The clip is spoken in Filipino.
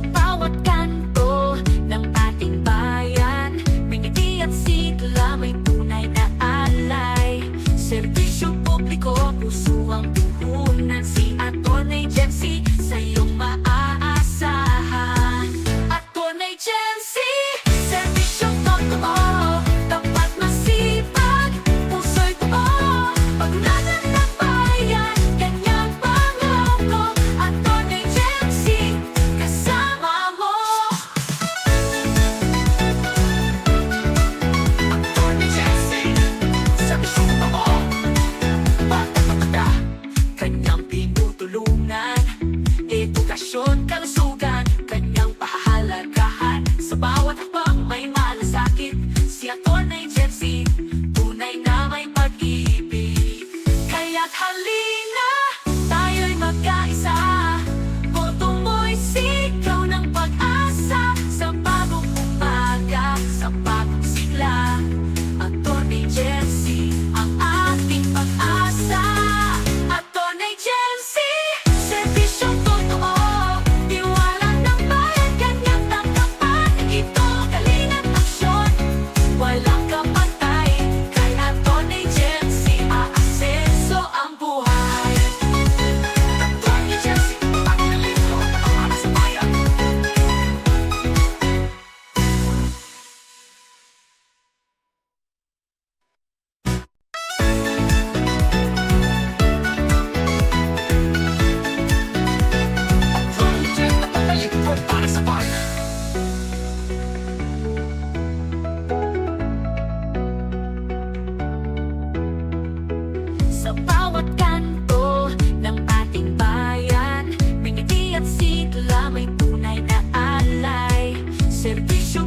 the power tulungan Edukasyon, kalusugan, kanyang pahahalagahan. Sa bawat hapang may malasakit Siya to Sa bawat kanto ng ating bayan. May ngiti at sigla, may na alay. Servisyo